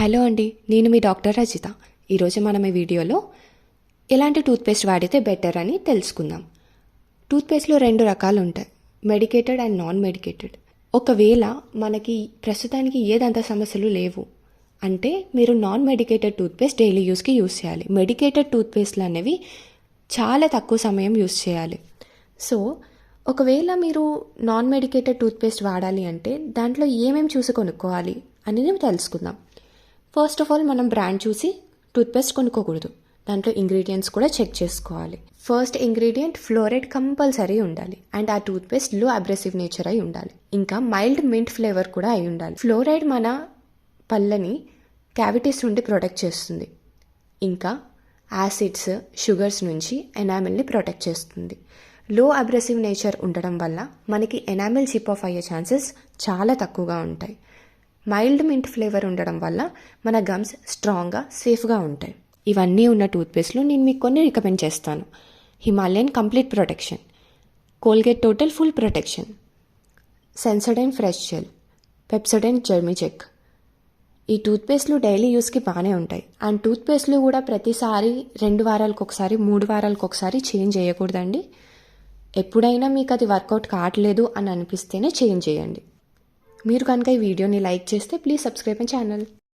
Hello అండి నేను మీ doctor Rajitha. ఈరోజు మనం ఈ వీడియోలో ఎలాంటి టూత్పేస్ట్ వాడితే బెటర్ అని తెలుసుకుందాం. టూత్పేస్ట్లో రెండు రకాలు ఉంటాయి మెడికేటెడ్ అండ్ నాన్ మెడికేటెడ్ ఒకవేళ మనకి ప్రస్తుతానికి ఏదంత సమస్యలు లేవు అంటే మీరు నాన్ మెడికేటెడ్ టూత్పేస్ట్ డైలీ యూస్కి యూస్ చేయాలి. మెడికేటెడ్ టూత్పేస్ట్లు అనేవి చాలా తక్కువ సమయం యూస్ చేయాలి. సో ఒకవేళ మీరు నాన్ మెడికేటెడ్ టూత్పేస్ట్ వాడాలి అంటే దాంట్లో ఏమేమి చూసి కొనుక్కోవాలి అనేది తెలుసుకుందాం. ఫస్ట్ ఆఫ్ ఆల్ మనం బ్రాండ్ చూసి టూత్పేస్ట్ కొనుక్కోకూడదు. దాంట్లో ఇంగ్రీడియంట్స్ కూడా చెక్ చేసుకోవాలి. ఫస్ట్ ఇంగ్రీడియంట్ ఫ్లోరైడ్ కంపల్సరీ ఉండాలి. అండ్ ఆ టూత్పేస్ట్లో అగ్రెసివ్ నేచర్ అయి ఉండాలి. ఇంకా మైల్డ్ మింట్ ఫ్లేవర్ కూడా అయి ఉండాలి. ఫ్లోరైడ్ మన పళ్ళని క్యావిటీస్ నుండి ప్రొటెక్ట్ చేస్తుంది. ఇంకా యాసిడ్స్ షుగర్స్ నుంచి ఎనామిల్ని ప్రొటెక్ట్ చేస్తుంది. లో అగ్రెసివ్ నేచర్ ఉండడం వల్ల మనకి ఎనామిల్ చిప్ ఆఫ్ అయ్యే ఛాన్సెస్ చాలా తక్కువగా ఉంటాయి. మైల్డ్ మింట్ ఫ్లేవర్ ఉండడం వల్ల మన గమ్స్ స్ట్రాంగ్గా సేఫ్గా ఉంటాయి. ఇవన్నీ ఉన్న టూత్పేస్ట్లు నేను మీకు కొన్ని రికమెండ్ చేస్తాను. Himalayan complete protection Colgate total full protection Sensodyne fresh gel Pepsodent Germicheck ఈ టూత్పేస్ట్లు డైలీ యూస్కి బాగానే ఉంటాయి. అండ్ టూత్పేస్ట్లు కూడా ప్రతిసారి రెండు వారాలకు ఒకసారి మూడు వారాలకు ఒకసారి చేంజ్ చేయకూడదండి. ఎప్పుడైనా మీకు అది వర్కౌట్ కావట్లేదు అని అనిపిస్తేనే చేంజ్ చేయండి. మీరు కనుక ఈ వీడియోని లైక్ చేస్తే ప్లీజ్ సబ్స్క్రైబ్ మై ఛానల్.